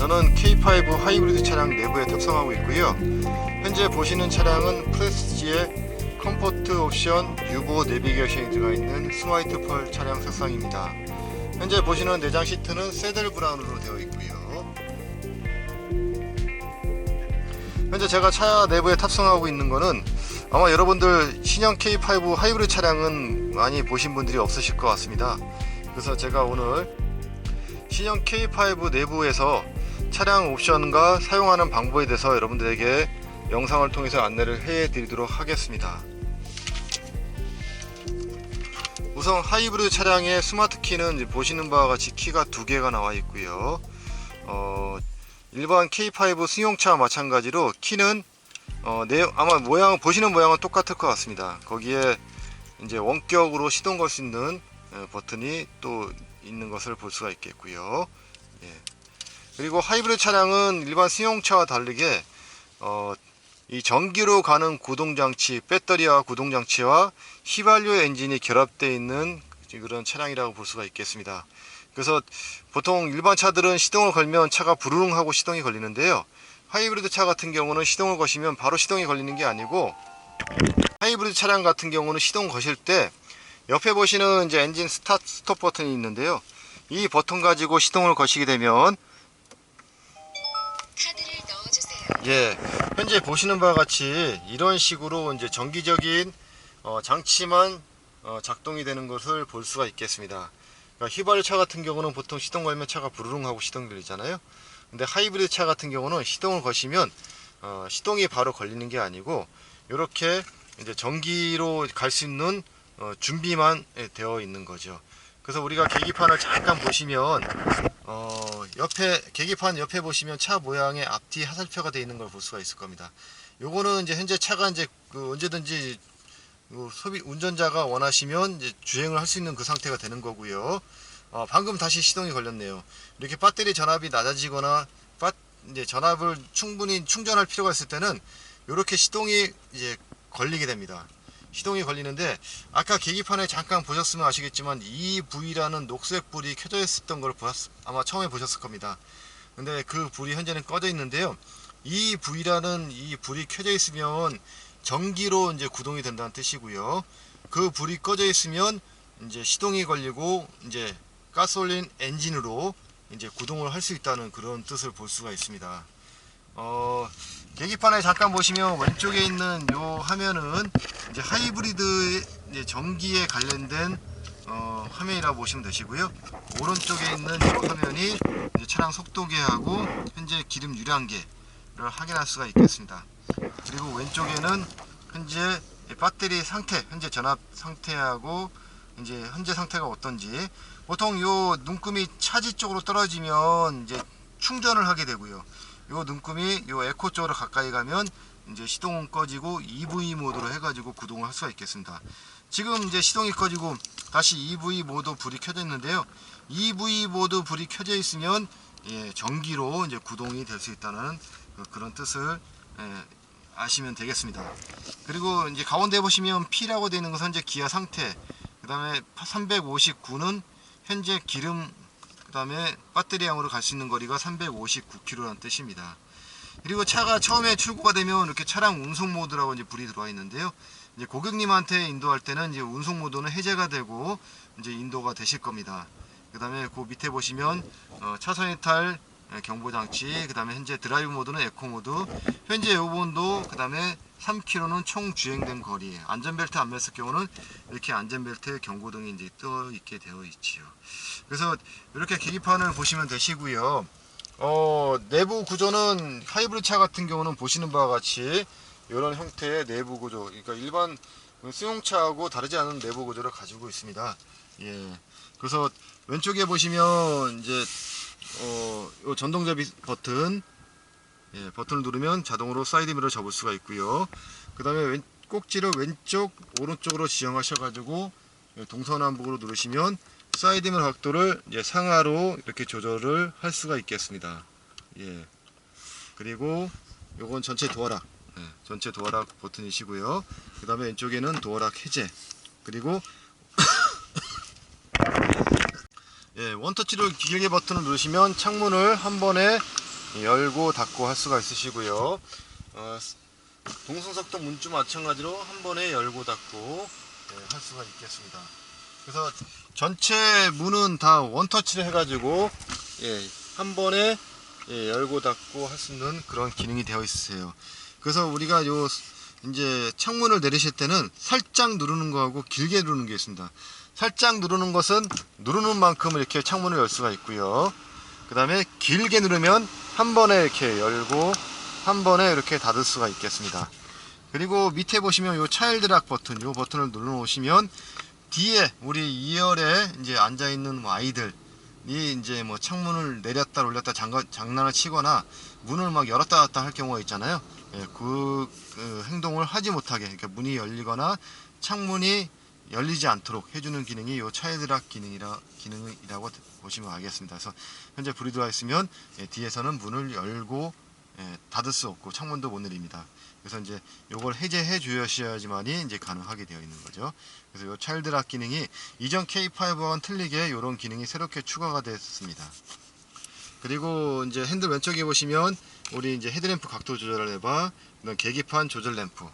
저는 K5 하이브리드 차량 내부에 탑승하고 있고요. 현재 보시는 차량은 프레스티지의 컴포트 옵션 유보 내비게이션이 들어가 있는 스마이트 펄 차량 색상입니다. 현재 보시는 내장 시트는 세들 브라운으로 되어 있고요. 현재 제가 차 내부에 탑승하고 있는 거는 아마 여러분들 신형 K5 하이브리드 차량은 많이 보신 분들이 없으실 것 같습니다. 그래서 제가 오늘 신형 K5 내부에서 차량 옵션과 사용하는 방법에 대해서 여러분들에게 영상을 통해서 안내를 해 드리도록 하겠습니다. 우선 하이브리드 차량의 스마트 키는 보시는 바와 같이 키가 두 개가 나와 있고요. 어, 일반 K5 승용차와 마찬가지로 키는 어, 내, 아마 모양 보시는 모양은 똑같을 것 같습니다. 거기에 이제 원격으로 시동 걸 수 있는 어, 버튼이 또 있는 것을 볼 수가 있겠고요. 예. 그리고 하이브리드 차량은 일반 승용차와 다르게 어, 이 전기로 가는 구동장치, 배터리와 구동장치와 휘발유 엔진이 결합되어 있는 그런 차량이라고 볼 수가 있겠습니다. 그래서 보통 일반 차들은 시동을 걸면 차가 부르릉 하고 시동이 걸리는데요. 하이브리드 차 같은 경우는 시동을 거시면 바로 시동이 걸리는 게 아니고 하이브리드 차량 같은 경우는 시동 거실 때 옆에 보시는 이제 엔진 스타트 스톱 버튼이 있는데요. 이 버튼 가지고 시동을 거시게 되면 예, 현재 보시는 바와 같이 이런 식으로 이제 정기적인 어, 장치만 어, 작동이 되는 것을 볼 수가 있겠습니다. 그러니까 휘발유 차 같은 경우는 보통 시동 걸면 차가 부르릉 하고 시동 걸리잖아요. 근데 하이브리드 차 같은 경우는 시동을 거시면 어, 시동이 바로 걸리는 게 아니고 이렇게 이제 전기로 갈 수 있는 어, 준비만 예, 되어 있는 거죠. 그래서 우리가 계기판을 잠깐 보시면 어, 옆에 계기판 옆에 보시면 차 모양의 앞뒤 화살표가 되어 있는 걸 볼 수가 있을 겁니다. 요거는 이제 현재 차가 이제 그 언제든지 그 소비 운전자가 원하시면 주행을 할 수 있는 그 상태가 되는 거고요. 어, 방금 다시 시동이 걸렸네요. 이렇게 배터리 전압이 낮아지거나 빠, 이제 전압을 충분히 충전할 필요가 있을 때는 이렇게 시동이 이제 걸리게 됩니다. 시동이 걸리는데 아까 계기판에 잠깐 보셨으면 아시겠지만 이 V라는 녹색 불이 켜져 있었던 걸 보셨, 아마 처음에 보셨을 겁니다. 근데 그 불이 현재는 꺼져 있는데요. 이 V라는 이 불이 켜져 있으면 전기로 이제 구동이 된다는 뜻이고요. 그 불이 꺼져 있으면 이제 시동이 걸리고 이제 가솔린 엔진으로 이제 구동을 할 수 있다는 그런 뜻을 볼 수가 있습니다. 어, 계기판에 잠깐 보시면 왼쪽에 있는 요 화면은 이제 하이브리드 이제 전기에 관련된 어, 화면이라고 보시면 되시고요. 오른쪽에 있는 이 화면이 이제 차량 속도계하고 현재 기름 유량계를 확인할 수가 있겠습니다. 그리고 왼쪽에는 현재 배터리 상태, 현재 전압 상태하고 이제 현재 상태가 어떤지 보통 요 눈금이 차지 쪽으로 떨어지면 이제 충전을 하게 되고요. 요 눈금이 요 에코 쪽으로 가까이 가면 이제 시동은 꺼지고 EV 모드로 해가지고 구동을 할 수가 있겠습니다. 지금 이제 시동이 꺼지고 다시 EV 모드 불이 켜져 있는데요. EV 모드 불이 켜져 있으면 예, 전기로 이제 구동이 될 수 있다는 그, 런 뜻을 예, 아시면 되겠습니다. 그리고 이제 가운데 보시면 P라고 되어 있는 것은 현재 기아 상태. 그 다음에 359는 현재 기름 그 다음에 배터리 양으로 갈 수 있는 거리가 359km라는 뜻입니다. 그리고 차가 처음에 출고가 되면 이렇게 차량 운송 모드라고 이제 불이 들어와 있는데요. 이제 고객님한테 인도할 때는 이제 운송 모드는 해제가 되고 이제 인도가 되실 겁니다. 그 다음에 그 밑에 보시면 어, 차선 이탈 경보 장치, 그 다음에 현재 드라이브 모드는 에코 모드, 현재 요번도 그 다음에 3km는 총 주행된 거리, 안전벨트 안 맸을 경우는 이렇게 안전벨트 경고등이 이제 떠 있게 되어 있지요. 그래서 이렇게 계기판을 보시면 되시고요. 어, 내부 구조는 하이브리드 차 같은 경우는 보시는 바와 같이 이런 형태의 내부 구조, 그러니까 일반 승용차하고 다르지 않은 내부 구조를 가지고 있습니다. 예. 그래서 왼쪽에 보시면 이제 어, 요 전동잡이 버튼 예, 버튼을 누르면 자동으로 사이드 미러 접을 수가 있고요. 그 다음에 왼, 꼭지를 왼쪽 오른쪽으로 지정하셔 가지고 예, 동서남북으로 누르시면 사이드 미러 각도를 이제 상하로 이렇게 조절을 할 수가 있겠습니다. 예. 그리고 요건 전체 도어락 예, 전체 도어락 버튼이시고요. 그 다음에 왼쪽에는 도어락 해제 그리고 예, 원터치로 길게 버튼을 누르시면 창문을 한 번에 열고 닫고 할 수가 있으시고요. 어, 동승석도 문주 마찬가지로 한 번에 열고 닫고 예, 할 수가 있겠습니다. 그래서 전체 문은 다 원터치를 해가지고 예, 한 번에 예, 열고 닫고 할 수 있는 그런 기능이 되어 있으세요. 그래서 우리가 요 이제 창문을 내리실 때는 살짝 누르는 거하고 길게 누르는 게 있습니다. 살짝 누르는 것은 누르는 만큼 이렇게 창문을 열 수가 있고요. 그 다음에 길게 누르면 한 번에 이렇게 열고 한 번에 이렇게 닫을 수가 있겠습니다. 그리고 밑에 보시면 요 차일드락 버튼, 요 버튼을 눌러 놓으시면 뒤에 우리 2열에 이제 앉아 있는 아이들이 이제 뭐 창문을 내렸다 올렸다 장가, 장난을 치거나 문을 막 열었다 닫았다 할 경우가 있잖아요. 예, 그, 그 행동을 하지 못하게, 그러니까 문이 열리거나 창문이 열리지 않도록 해주는 기능이 요 차일드락 기능이라 기능이라고 보시면 알겠습니다. 그래서 현재 불이 들어와 있으면 예, 뒤에서는 문을 열고 예, 닫을 수 없고 창문도 못 내립니다. 그래서 이제 요걸 해제해 주셔야지만이 이제 가능하게 되어 있는 거죠. 그래서 요 차일드락 기능이 이전 K5와는 틀리게 이런 기능이 새롭게 추가가 됐습니다. 그리고 이제 핸들 왼쪽에 보시면 우리 이제 헤드램프 각도 조절을 해봐, 그다음 계기판 조절 램프.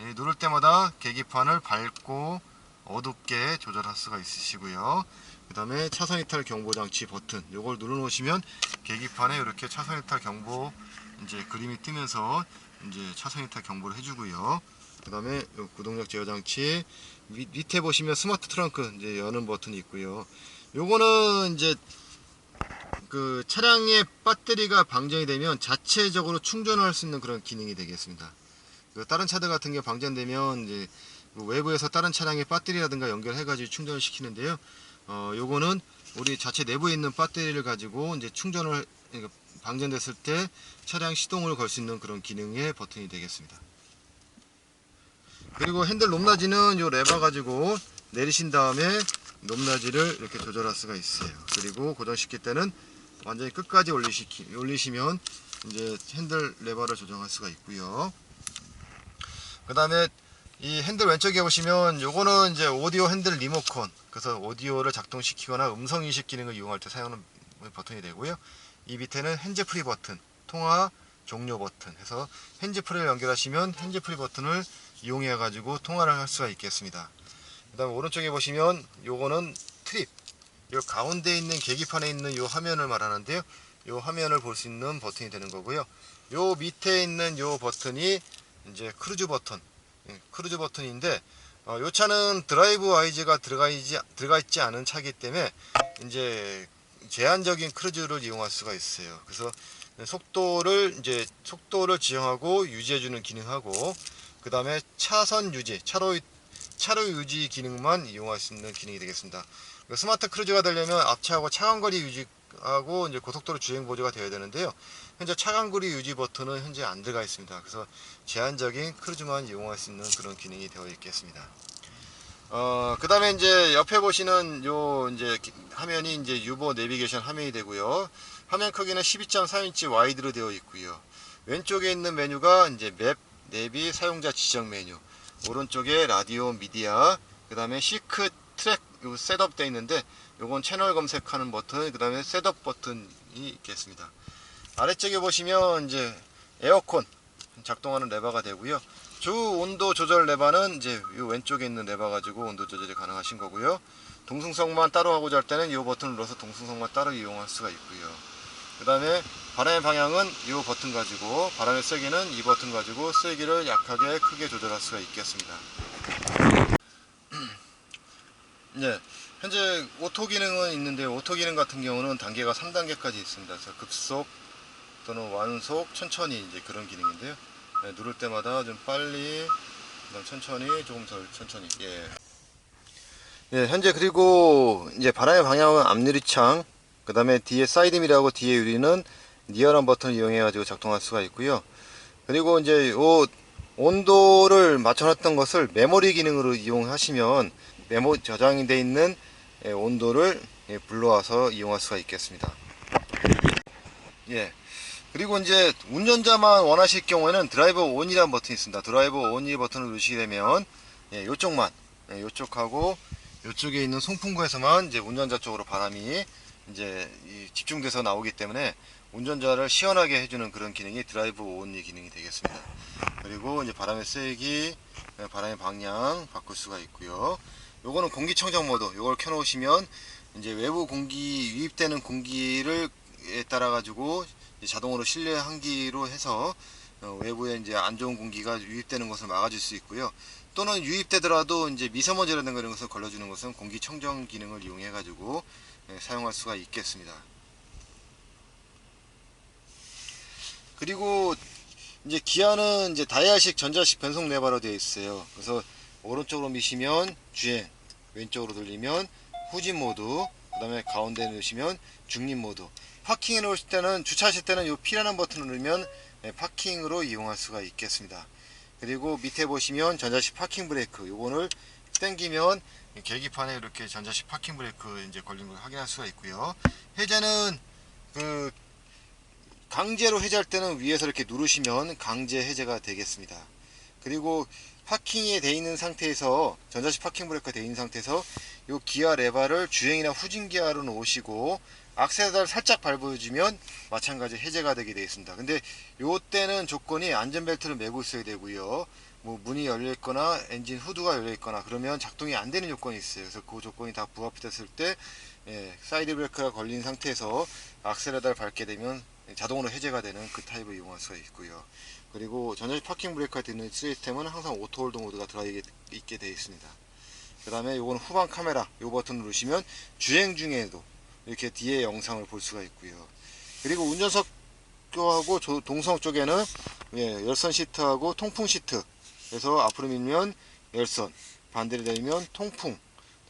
예, 누를 때마다 계기판을 밝고 어둡게 조절할 수가 있으시고요. 그 다음에 차선 이탈 경보 장치 버튼 요걸 눌러 놓으시면 계기판에 이렇게 차선 이탈 경보 이제 그림이 뜨면서 이제 차선 이탈 경보를 해주고요. 그 다음에 구동력 제어 장치 밑, 밑에 보시면 스마트 트렁크 이제 여는 버튼이 있고요. 요거는 이제 그 차량의 배터리가 방전이 되면 자체적으로 충전을 할 수 있는 그런 기능이 되겠습니다. 그 다른 차들 같은 경우 방전되면 이제 그 외부에서 다른 차량의 배터리라든가 연결해가지고 충전을 시키는데요. 어, 요거는 우리 자체 내부에 있는 배터리를 가지고 이제 충전을 그러니까 방전됐을 때 차량 시동을 걸 수 있는 그런 기능의 버튼이 되겠습니다. 그리고 핸들 높낮이는 요 레버 가지고 내리신 다음에 높낮이를 이렇게 조절할 수가 있어요. 그리고 고정시킬 때는 완전히 끝까지 올리시키, 올리시면 이제 핸들 레버를 조정할 수가 있고요. 그 다음에 이 핸들 왼쪽에 보시면 요거는 이제 오디오 핸들 리모컨. 그래서 오디오를 작동시키거나 음성 인식 기능을 이용할 때 사용하는 버튼이 되고요. 이 밑에는 핸즈프리 버튼 통화 종료 버튼. 해서 핸즈프리를 연결하시면 핸즈프리 버튼을 이용해 가지고 통화를 할 수가 있겠습니다. 그 다음에 오른쪽에 보시면 요거는 트립 요 가운데 있는 계기판에 있는 요 화면을 말하는데요 요 화면을 볼 수 있는 버튼이 되는 거고요 요 밑에 있는 요 버튼이 이제 크루즈 버튼 예, 크루즈 버튼인데 어, 이 차는 드라이브 와이즈가 들어가 있지, 들어가 있지 않은 차기 때문에 이제 제한적인 크루즈를 이용할 수가 있어요. 그래서 속도를 이제 속도를 지정하고 유지해주는 기능하고 그 다음에 차선 유지, 차로 차로 유지 기능만 이용할 수 있는 기능이 되겠습니다. 그 스마트 크루즈가 되려면 앞차하고 차간거리 유지하고 이제 고속도로 주행 보조가 되어야 되는데요. 현재 차간거리 유지 버튼은 현재 안 들어가 있습니다. 그래서 제한적인 크루즈만 이용할 수 있는 그런 기능이 되어 있겠습니다. 어, 그 다음에 이제 옆에 보시는 요 이제 화면이 이제 유보 내비게이션 화면이 되고요. 화면 크기는 12.3인치 와이드로 되어 있고요. 왼쪽에 있는 메뉴가 이제 맵, 내비, 사용자 지정 메뉴. 오른쪽에 라디오, 미디어, 그 다음에 시크 트랙 요 셋업 되어 있는데 요건 채널 검색하는 버튼, 그 다음에 셋업 버튼이 있겠습니다. 아래쪽에 보시면 이제 에어컨 작동하는 레버가 되고요. 주 온도 조절 레버는 이제 이 왼쪽에 있는 레버 가지고 온도 조절이 가능하신 거고요. 동승성만 따로 하고자 할 때는 이 버튼을 눌러서 동승성만 따로 이용할 수가 있고요. 그 다음에 바람의 방향은 이 버튼 가지고 바람의 세기는 이 버튼 가지고 세기를 약하게 크게 조절할 수가 있겠습니다. 네, 현재 오토 기능은 있는데 오토 기능 같은 경우는 단계가 3단계까지 있습니다. 그래서 급속 또는 완속, 천천히 이제 그런 기능인데요. 네, 누를 때마다 좀 빨리, 그다음 천천히, 조금 더 천천히. 예. 예, 현재 그리고 이제 바람의 방향은 앞유리창, 그 다음에 뒤에 사이드미러하고 뒤에 유리는 니어란 버튼을 이용해 가지고 작동할 수가 있고요. 그리고 이제 요 온도를 맞춰놨던 것을 메모리 기능으로 이용하시면 메모 저장이 되어 있는 예, 온도를 예, 불러와서 이용할 수가 있겠습니다. 예. 그리고 이제 운전자만 원하실 경우에는 드라이버 온이라는 버튼이 있습니다. 드라이버 온이 버튼을 누르시게 되면 예, 요쪽만 예, 요쪽하고 요쪽에 있는 송풍구에서만 이제 운전자 쪽으로 바람이 이제 이 집중돼서 나오기 때문에 운전자를 시원하게 해주는 그런 기능이 드라이브 온리 기능이 되겠습니다. 그리고 이제 바람의 쐐기, 네, 바람의 방향 바꿀 수가 있고요. 요거는 공기청정 모드. 요걸 켜놓으시면 이제 외부 공기 유입되는 공기를 에 따라 가지고 자동으로 실내 환기로 해서 어, 외부에 이제 안 좋은 공기가 유입되는 것을 막아줄 수 있고요. 또는 유입되더라도 이제 미세먼지라든가 이런 것을 걸러주는 것은 공기청정 기능을 이용해 가지고 예, 사용할 수가 있겠습니다. 그리고 이제 기아는 이제 다이아식 전자식 변속 레버로 되어 있어요. 그래서 오른쪽으로 미시면 주행, 왼쪽으로 돌리면 후진 모드, 그 다음에 가운데 놓으시면 중립 모드. 파킹해 놓으실 때는 주차하실 때는 이 P라는 버튼을 누르면 예, 파킹으로 이용할 수가 있겠습니다. 그리고 밑에 보시면 전자식 파킹 브레이크 요거를 당기면 계기판에 이렇게 전자식 파킹 브레이크 이제 걸린 걸 확인할 수가 있고요. 해제는 그 강제로 해제할 때는 위에서 이렇게 누르시면 강제 해제가 되겠습니다. 그리고 파킹이 되어 있는 상태에서 전자식 파킹 브레이크가 되어 있는 상태에서 이 기아 레바를 주행이나 후진 기아로 놓으시고 악셀을 살짝 밟아주면 마찬가지 해제가 되게 되어 있습니다. 근데 요 때는 조건이 안전벨트를 매고 있어야 되고요. 뭐 문이 열려 있거나 엔진 후드가 열려 있거나 그러면 작동이 안 되는 요건이 있어요. 그래서 그 조건이 다 부합됐을 때 예, 사이드 브레이크가 걸린 상태에서 악셀레다를 밟게 되면 자동으로 해제가 되는 그 타입을 이용할 수가 있고요. 그리고 전자식 파킹 브레이크가 되는 시스템은 항상 오토 홀드 모드가 들어가 있게 되어 있습니다. 그 다음에 요거는 후방 카메라 요 버튼 누르시면 주행 중에도 이렇게 뒤에 영상을 볼 수가 있고요. 그리고 운전석하고 조- 동성 쪽에는 예, 열선 시트하고 통풍 시트 그래서 앞으로 밀면 열선 반대로 내리면 통풍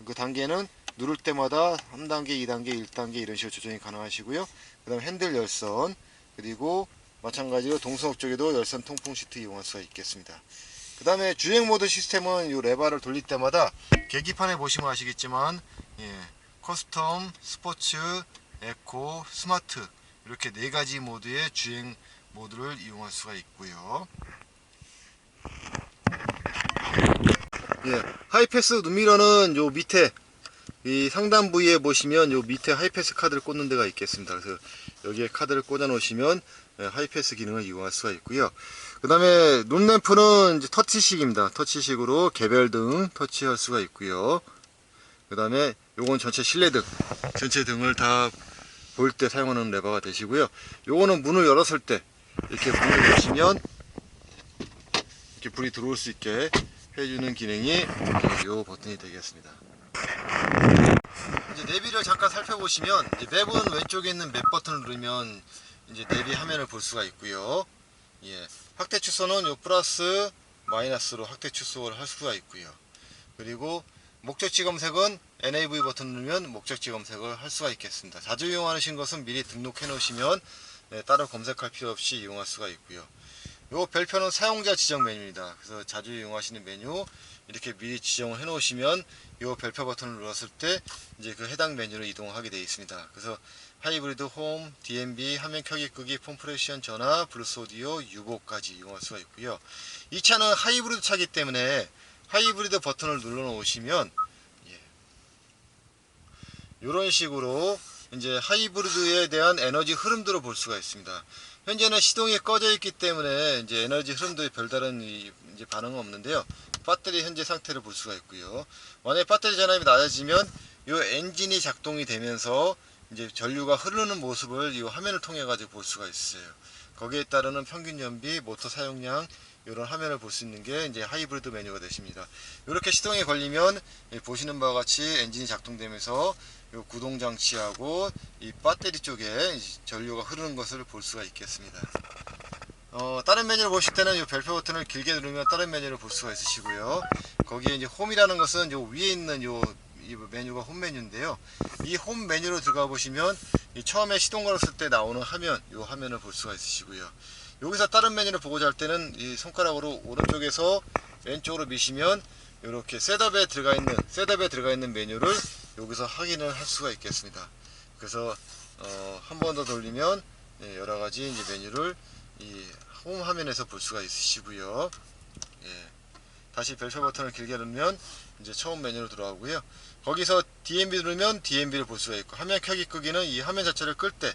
그 단계는 누를 때마다 3단계, 2단계, 1단계 이런 식으로 조정이 가능하시고요. 그 다음 핸들 열선 그리고 마찬가지로 동성역 쪽에도 열선 통풍 시트 이용할 수가 있겠습니다. 그 다음에 주행 모드 시스템은 이 레바를 돌릴 때마다 계기판에 보시면 아시겠지만 예, 커스텀, 스포츠, 에코, 스마트 이렇게 네 가지 모드의 주행 모드를 이용할 수가 있고요. 예, 하이패스 눈미러는 요 밑에 이 상단 부위에 보시면 요 밑에 하이패스 카드를 꽂는 데가 있겠습니다. 그래서 여기에 카드를 꽂아 놓으시면 예, 하이패스 기능을 이용할 수가 있고요. 그 다음에 룸램프는 이제 터치식입니다. 터치식으로 개별등 터치할 수가 있고요. 그 다음에 요건 전체 실내등, 전체 등을 다 볼 때 사용하는 레버가 되시고요. 요거는 문을 열었을 때 이렇게 문을 여시면 이렇게 불이 들어올 수 있게 해주는 기능이 요 버튼이 되겠습니다. 이제 내비를 잠깐 살펴보시면 이제 맵은 왼쪽에 있는 맵 버튼을 누르면 이제 내비 화면을 볼 수가 있고요. 예, 확대 축소는 요 플러스 마이너스로 확대 축소를 할 수가 있고요. 그리고 목적지 검색은 NAV 버튼 누르면 목적지 검색을 할 수가 있겠습니다. 자주 이용하시는 것은 미리 등록해 놓으시면 네, 따로 검색할 필요 없이 이용할 수가 있고요. 요 별표는 사용자 지정 메뉴입니다. 그래서 자주 이용하시는 메뉴 이렇게 미리 지정을 해 놓으시면 요 별표 버튼을 눌렀을 때 이제 그 해당 메뉴로 이동하게 되어 있습니다. 그래서 하이브리드 홈, DMB, 화면 켜기 끄기, 컴프레션 전화, 블루스 오디오, 유보까지 이용할 수가 있고요. 이 차는 하이브리드 차기 때문에 하이브리드 버튼을 눌러 놓으시면 이런 식으로 이제 하이브리드에 대한 에너지 흐름들을 볼 수가 있습니다. 현재는 시동이 꺼져 있기 때문에 이제 에너지 흐름도 별다른 이- 이제 반응은 없는데요. 배터리 현재 상태를 볼 수가 있고요. 만약에 배터리 전압이 낮아지면 이 엔진이 작동이 되면서 이제 전류가 흐르는 모습을 이 화면을 통해 가지고 볼 수가 있어요. 거기에 따르는 평균 연비, 모터 사용량 이런 화면을 볼 수 있는 게 이제 하이브리드 메뉴가 되십니다. 이렇게 시동에 걸리면 이 보시는 바와 같이 엔진이 작동되면서 이 구동 장치하고 이 배터리 쪽에 이 전류가 흐르는 것을 볼 수가 있겠습니다. 어, 다른 메뉴를 보실 때는 이 별표 버튼을 길게 누르면 다른 메뉴를 볼 수가 있으시고요. 거기에 이제 홈이라는 것은 요 위에 있는 요, 이 메뉴가 홈 메뉴인데요. 이 홈 메뉴로 들어가 보시면 이 처음에 시동 걸었을 때 나오는 화면, 요 화면을 볼 수가 있으시고요. 여기서 다른 메뉴를 보고자 할 때는 이 손가락으로 오른쪽에서 왼쪽으로 미시면 이렇게 셋업에 들어가 있는 셋업에 들어가 있는 메뉴를 여기서 확인을 할 수가 있겠습니다. 그래서 어, 한 번 더 돌리면 예, 여러 가지 이제 메뉴를 이 홈 화면에서 볼 수가 있으시고요. 예, 다시 별표 버튼을 길게 누르면 이제 처음 메뉴로 들어가고요. 거기서 DMB 누르면 DMB를 볼 수가 있고 화면 켜기 끄기는 이 화면 자체를 끌 때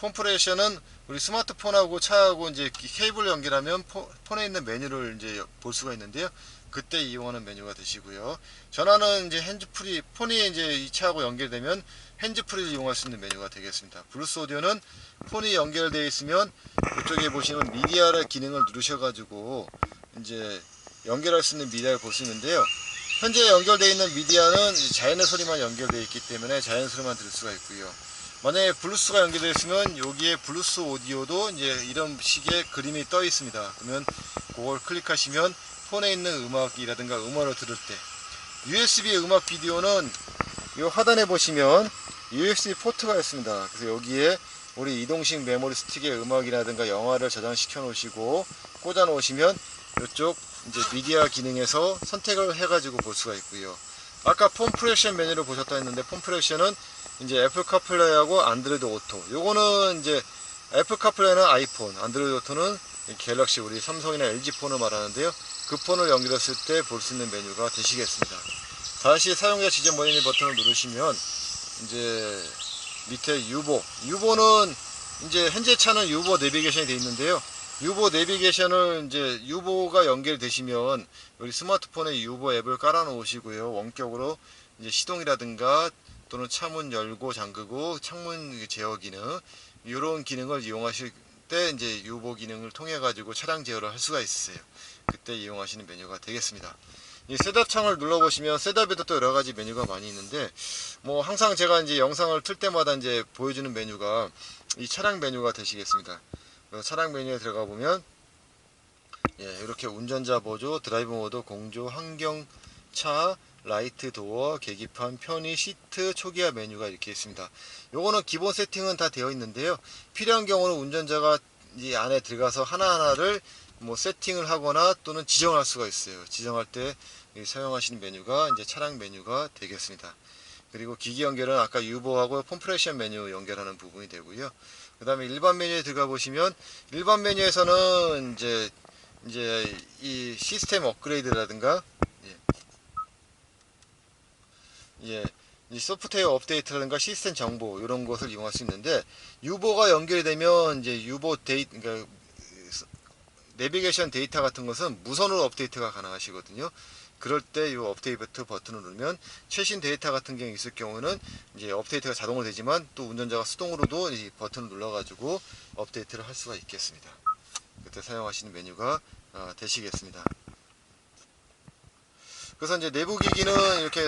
폼프레셔는 우리 스마트폰하고 차하고 이제 케이블 연결하면 포- 폰에 있는 메뉴를 이제 볼 수가 있는데요. 그때 이용하는 메뉴가 되시고요. 전화는 이제 핸즈프리 폰이 이제 이 차하고 연결되면 핸즈프리를 이용할 수 있는 메뉴가 되겠습니다. 블루스 오디오는 폰이 연결되어 있으면 이쪽에 보시는 미디어의 기능을 누르셔가지고 이제 연결할 수 있는 미디어를 볼 수 있는데요. 현재 연결되어 있는 미디어는 자연의 소리만 연결되어 있기 때문에 자연 소리만 들을 수가 있고요. 만약에 블루스가 연결되어 있으면 여기에 블루스 오디오도 이제 이런 식의 그림이 떠 있습니다. 그러면 그걸 클릭하시면 폰에 있는 음악이라든가 음원을 들을 때 USB 음악 비디오는 이 하단에 보시면 USB 포트가 있습니다. 그래서 여기에 우리 이동식 메모리 스틱에 음악이라든가 영화를 저장시켜 놓으시고 꽂아 놓으시면 이쪽 이제 미디어 기능에서 선택을 해가지고 볼 수가 있고요. 아까 폼프레션 메뉴를 보셨다 했는데 폼프레션은 이제 애플 카플레이하고 안드로이드 오토. 요거는 이제 애플 카플레이는 아이폰, 안드로이드 오토는 이 갤럭시 우리 삼성이나 LG 폰을 말하는데요. 그 폰을 연결했을 때 볼 수 있는 메뉴가 되시겠습니다. 다시 사용자 지정 모니터 버튼을 누르시면 이제 밑에 유보, 유보는 이제 현재 차는 유보 내비게이션이 되어 있는데요. 유보 내비게이션을 이제 유보가 연결되시면 우리 스마트폰에 유보 앱을 깔아 놓으시고요. 원격으로 이제 시동이라든가 또는 차문 열고 잠그고 창문 제어 기능 이런 기능을 이용하실 때 이제 유보 기능을 통해 가지고 차량 제어를 할 수가 있어요. 그때 이용하시는 메뉴가 되겠습니다. 이 셋업 창을 눌러 보시면 셋업에도 또 여러 가지 메뉴가 많이 있는데 뭐 항상 제가 이제 영상을 틀 때마다 이제 보여주는 메뉴가 이 차량 메뉴가 되시겠습니다. 그래서 차량 메뉴에 들어가 보면 예, 이렇게 운전자 보조, 드라이브 모드, 공조, 환경 차, 라이트 도어, 계기판, 편의, 시트, 초기화 메뉴가 이렇게 있습니다. 요거는 기본 세팅은 다 되어 있는데요. 필요한 경우는 운전자가 이 안에 들어가서 하나하나를 뭐 세팅을 하거나 또는 지정할 수가 있어요. 지정할 때이 사용하시는 메뉴가 이제 차량 메뉴가 되겠습니다. 그리고 기기 연결은 아까 유보하고 폼프레션 메뉴 연결하는 부분이 되고요. 그 다음에 일반 메뉴에 들어가 보시면 일반 메뉴에서는 이제 이제 이 시스템 업그레이드라든가 예, 예, 이 소프트웨어 업데이트라든가 시스템 정보 이런 것을 이용할 수 있는데 유보가 연결되면 이제 유보 데이 그러니까 내비게이션 데이터 같은 것은 무선으로 업데이트가 가능하시거든요. 그럴 때 이 업데이트 버튼을 누르면 최신 데이터 같은 경우 있을 경우는 이제 업데이트가 자동으로 되지만 또 운전자가 수동으로도 이 버튼을 눌러가지고 업데이트를 할 수가 있겠습니다. 그때 사용하시는 메뉴가 아, 되시겠습니다. 그래서 이제 내부 기기는 이렇게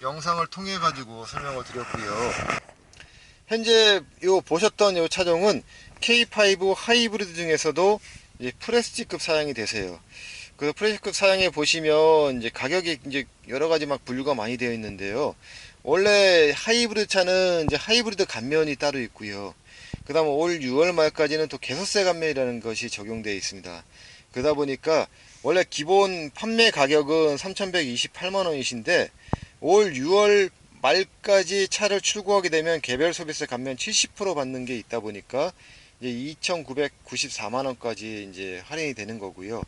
영상을 통해 가지고 설명을 드렸고요. 현재 요 보셨던 요 차종은 K5 하이브리드 중에서도 이제 프레스티급 사양이 되세요. 그래서 프레스티급 사양에 보시면 이제 가격이 이제 여러 가지 막 분류가 많이 되어 있는데요. 원래 하이브리드 차는 이제 하이브리드 감면이 따로 있고요. 그다음 올 6월 말까지는 또 개소세 감면이라는 것이 적용되어 있습니다. 그러다 보니까 원래 기본 판매 가격은 3,128만 원이신데 올 6월 말까지 차를 출고하게 되면 개별 서비스 감면 70% 받는 게 있다 보니까 이제 2,994만 원까지 이제 할인이 되는 거고요.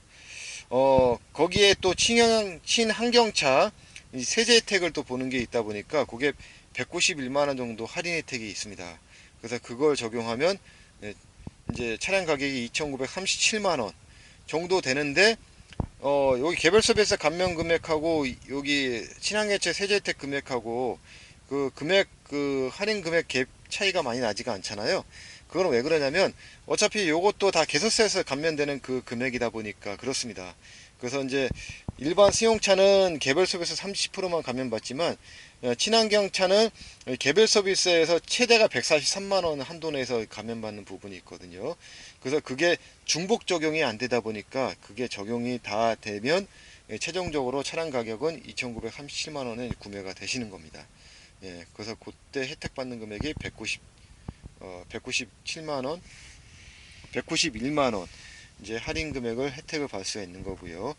어 거기에 또 친환 친환경차 이 세제 혜택을 또 보는 게 있다 보니까 그게 191만 원 정도 할인 혜택이 있습니다. 그래서 그걸 적용하면 네, 이제 차량 가격이 2,937만 원 정도 되는데 어 여기 개별 서비스 감면 금액하고 여기 친환경차 세제 혜택 금액하고 그 금액 그 할인 금액 갭 차이가 많이 나지가 않잖아요. 그거는 왜 그러냐면 어차피 요것도 다 개소세에서 감면되는 그 금액이다 보니까 그렇습니다. 그래서 이제 일반 승용차는 개별 서비스 30%만 감면받지만 어, 친환경차는 개별 서비스에서 최대가 143만 원 한도 내에서 감면받는 부분이 있거든요. 그래서 그게 중복 적용이 안 되다 보니까 그게 적용이 다 되면 예, 최종적으로 차량 가격은 2,937만 원에 구매가 되시는 겁니다. 예, 그래서 그때 혜택 받는 금액이 190, 어, 197만 원, 191만 원 이제 할인 금액을 혜택을 받을 수가 있는 거고요.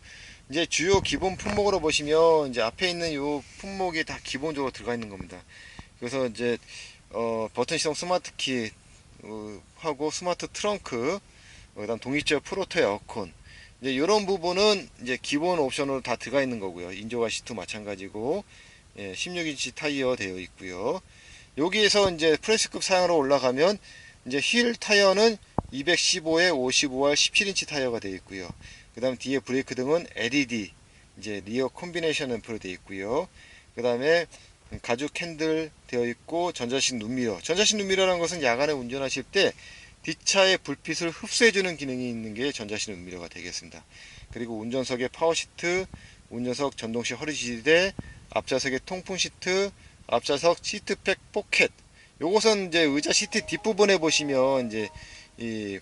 이제 주요 기본 품목으로 보시면 이제 앞에 있는 요 품목이 다 기본적으로 들어가 있는 겁니다. 그래서 이제 어, 버튼 시동 스마트 키 어, 하고 스마트 트렁크 어, 그다음 동의적 프로토 에어컨 이제 이런 부분은 이제 기본 옵션으로 다 들어가 있는 거고요. 인조가 시트 마찬가지고 예, 16인치 타이어 되어 있고요. 여기에서 이제 프레스급 사양으로 올라가면 이제 휠 타이어는 215에 55R 17인치 타이어가 되어 있고요. 그 다음 뒤에 브레이크 등은 LED 이제 리어 콤비네이션 앰프로 되어 있고요. 그 다음에 가죽 핸들 되어 있고 전자식 눈미러. 전자식 눈미러라는 것은 야간에 운전하실 때 뒷차의 불빛을 흡수해주는 기능이 있는 게 전자식 눈미러가 되겠습니다. 그리고 운전석에 파워 시트, 운전석 전동식 허리 지지대, 앞좌석에 통풍 시트, 앞좌석 시트팩 포켓. 요것은 이제 의자 시트 뒷부분에 보시면 이제 이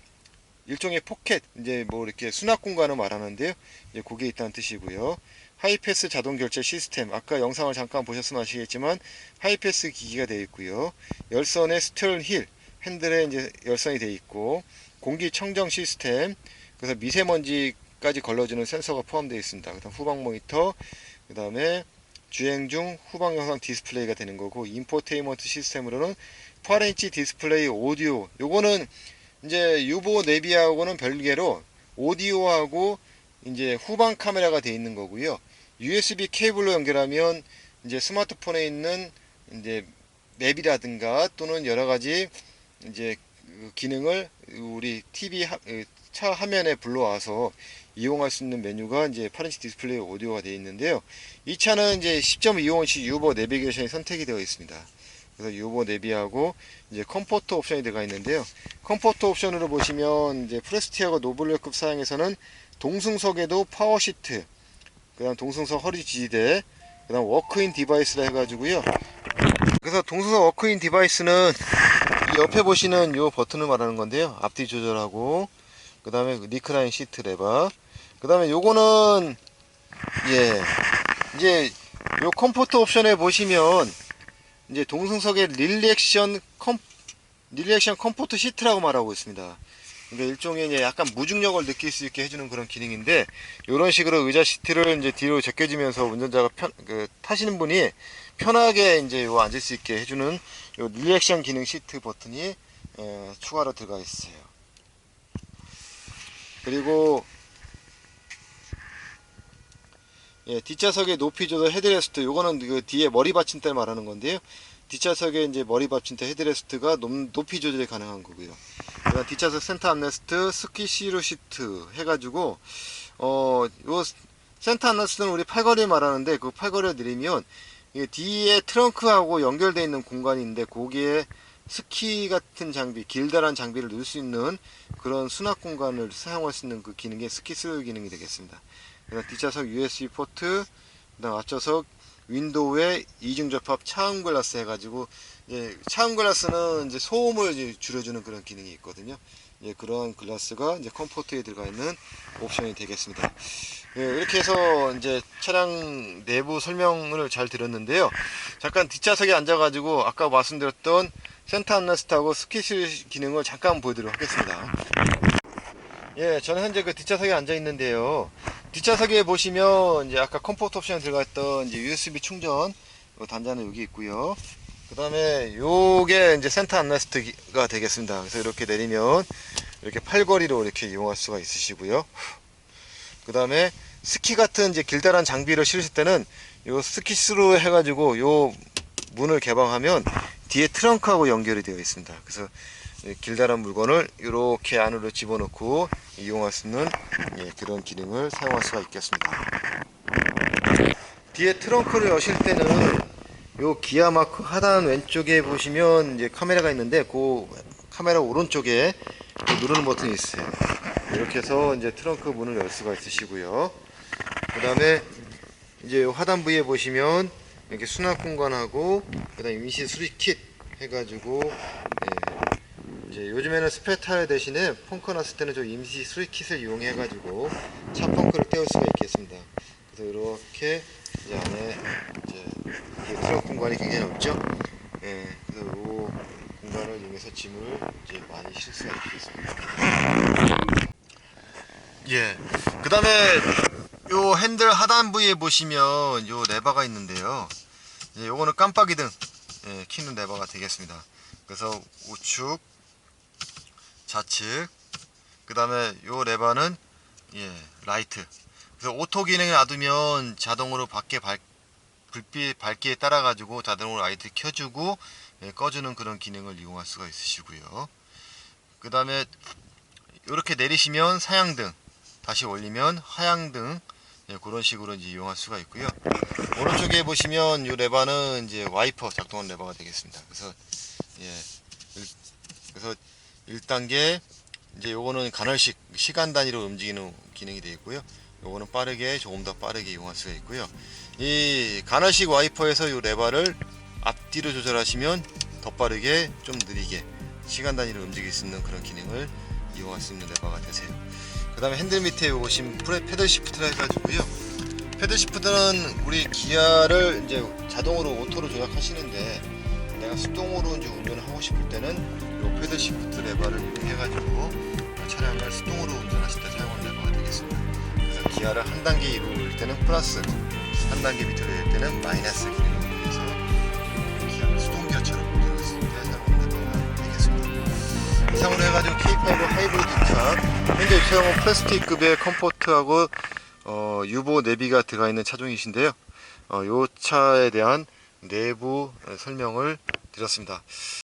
일종의 포켓 이제 뭐 이렇게 수납 공간을 말하는데요. 이제 그게 있다는 뜻이고요. 하이패스 자동 결제 시스템 아까 영상을 잠깐 보셨으면 아시겠지만 하이패스 기기가 되어 있고요. 열선에 스티어링 힐 핸들에 이제 열선이 되어 있고 공기 청정 시스템 그래서 미세먼지까지 걸러주는 센서가 포함되어 있습니다. 그 다음 후방 모니터 그 다음에 주행 중 후방 영상 디스플레이가 되는 거고 인포테인먼트 시스템으로는 8인치 디스플레이 오디오 요거는 이제 유보 내비하고는 별개로 오디오하고 이제 후방 카메라가 되어 있는 거고요. USB 케이블로 연결하면 이제 스마트폰에 있는 이제 맵이라든가 또는 여러 가지 이제 그 기능을 우리 TV 차 화면에 불러와서 이용할 수 있는 메뉴가 이제 8인치 디스플레이 오디오가 되어 있는데요. 이 차는 이제 10.25인치 유보 내비게이션이 선택이 되어 있습니다. 그래서 유보 내비하고 이제 컴포트 옵션이 들어가 있는데요. 컴포트 옵션으로 보시면 이제 프레스티아가 노블레급 사양에서는 동승석에도 파워 시트, 그다음 동승석 허리 지지대, 그다음 워크인 디바이스라 해가지고요. 그래서 동승석 워크인 디바이스는 이 옆에 보시는 요 버튼을 말하는 건데요. 앞뒤 조절하고, 그 다음에 리크라인 시트 레버, 그 다음에 요거는 예 이제 요 컴포트 옵션에 보시면 이제 동승석의 릴렉션 컴 릴렉션 컴포트 시트라고 말하고 있습니다. 그러니까 일종의 이제 약간 무중력을 느낄 수 있게 해주는 그런 기능인데 이런 식으로 의자 시트를 이제 뒤로 제껴지면서 운전자가 편, 그, 타시는 분이 편하게 이제 요 앉을 수 있게 해주는 요 릴렉션 기능 시트 버튼이 에, 추가로 들어가 있어요. 그리고 예, 뒷좌석의 높이 조절 헤드레스트 요거는 그 뒤에 머리 받침대 말하는 건데요. 뒷좌석에 이제 머리 받침대 헤드레스트가 높, 높이 조절이 가능한 거고요. 그다음 뒷좌석 센터 암레스트 스키 시루 시트 해가지고 어요 센터 암레스트는 우리 팔걸이 말하는데 그 팔걸이를 내리면 뒤에 트렁크하고 연결되어 있는 공간이 있는데 거기에 스키 같은 장비, 길다란 장비를 넣을 수 있는 그런 수납 공간을 사용할 수 있는 그 기능이 스키 스루 기능이 되겠습니다. 그다음 뒷좌석 USB 포트, 그다음 앞좌석 윈도우에 이중 접합 차음 글라스 해가지고 예, 차음 글라스는 이제 소음을 이제 줄여주는 그런 기능이 있거든요. 예, 그런 글라스가 이제 컴포트에 들어가 있는 옵션이 되겠습니다. 예, 이렇게 해서 이제 차량 내부 설명을 잘 들었는데요. 잠깐 뒷좌석에 앉아가지고 아까 말씀드렸던 센터 암레스트하고 스키실 기능을 잠깐 보여드리도록 하겠습니다. 예, 저는 현재 그 뒷좌석에 앉아 있는데요. 뒷좌석에 보시면 이제 아까 컴포트 옵션에 들어갔던 이제 USB 충전 요 단자는 여기 있고요. 그 다음에 요게 이제 센터 암레스트가 되겠습니다. 그래서 이렇게 내리면 이렇게 팔걸이로 이렇게 이용할 수가 있으시고요. 그 다음에 스키 같은 이제 길다란 장비를 실으실 때는 요 스키스로 해가지고 요 문을 개방하면 뒤에 트렁크하고 연결이 되어 있습니다. 그래서 이 길다란 물건을 이렇게 안으로 집어넣고 이용할 수 있는 예, 그런 기능을 사용할 수가 있겠습니다. 뒤에 트렁크를 여실 때는 요 기아 마크 하단 왼쪽에 보시면 이제 카메라가 있는데 그 카메라 오른쪽에 그 누르는 버튼이 있어요. 이렇게 해서 이제 트렁크 문을 열 수가 있으시고요. 그 다음에 이제 요 하단 부위에 보시면 이렇게 수납 공간하고 그다음 임시 수리 킷 해가지고 예, 이제 요즘에는 스페 타일 대신에 펑크 났을 때는 저 임시 수리 킷을 이용해 가지고 차 펑크를 떼울 수가 있겠습니다. 그래서 이렇게 이제 안에 이제 트럭 공간이 굉장히 넓죠. 예, 그래서 이 공간을 이용해서 짐을 이제 많이 실 수가 있겠습니다. 예, 그 다음에 요 핸들 하단 부위에 보시면 요 레버가 있는데요. 이제 요거는 깜빡이 등 예, 키는 레버가 되겠습니다. 그래서 우측, 좌측, 그 다음에 요 레버는 예, 라이트. 그래서 오토 기능에 놔두면 자동으로 밖에 밝, 불빛 밝기에 따라 가지고 자동으로 라이트 켜주고 예, 꺼주는 그런 기능을 이용할 수가 있으시고요. 그 다음에 이렇게 내리시면 사양등, 다시 올리면 하양등 예, 그런 식으로 이제 이용할 수가 있고요. 오른쪽에 보시면 이 레바는 이제 와이퍼 작동하는 레바가 되겠습니다. 그래서 예, 일- 그래서 1단계 이제 요거는 간헐식 시간 단위로 움직이는 기능이 되어 있고요. 요거는 빠르게 조금 더 빠르게 이용할 수가 있고요. 이 간헐식 와이퍼에서 이 레바를 앞뒤로 조절하시면 더 빠르게 좀 느리게 시간 단위로 움직일 수 있는 그런 기능을 이용할 수 있는 레바가 되세요. 그 다음에 핸들 밑에 보시면 패들 시프트라 해가지고요. 패들 시프트는 우리 기아를 이제 자동으로 오토로 조작하시는데 내가 수동으로 이제 운전을 하고 싶을 때는 이 패들 시프트 레버를 이용해가지고 차량을 수동으로 운전하실 때 사용하는 레버가 되겠습니다. 그래서 기아를 한 단계 위로 올릴 때는 플러스, 한 단계 밑으로 내릴 때는 마이너스 기능을 이용해서 기아를 수동 기어처럼 이상으로 해가지고 K5 하이브리드 차 현재 이 차량은 플라스틱급의 컴포트하고 어, 유보 내비가 들어가 있는 차종이신데요. 어, 이 차에 대한 내부 설명을 드렸습니다.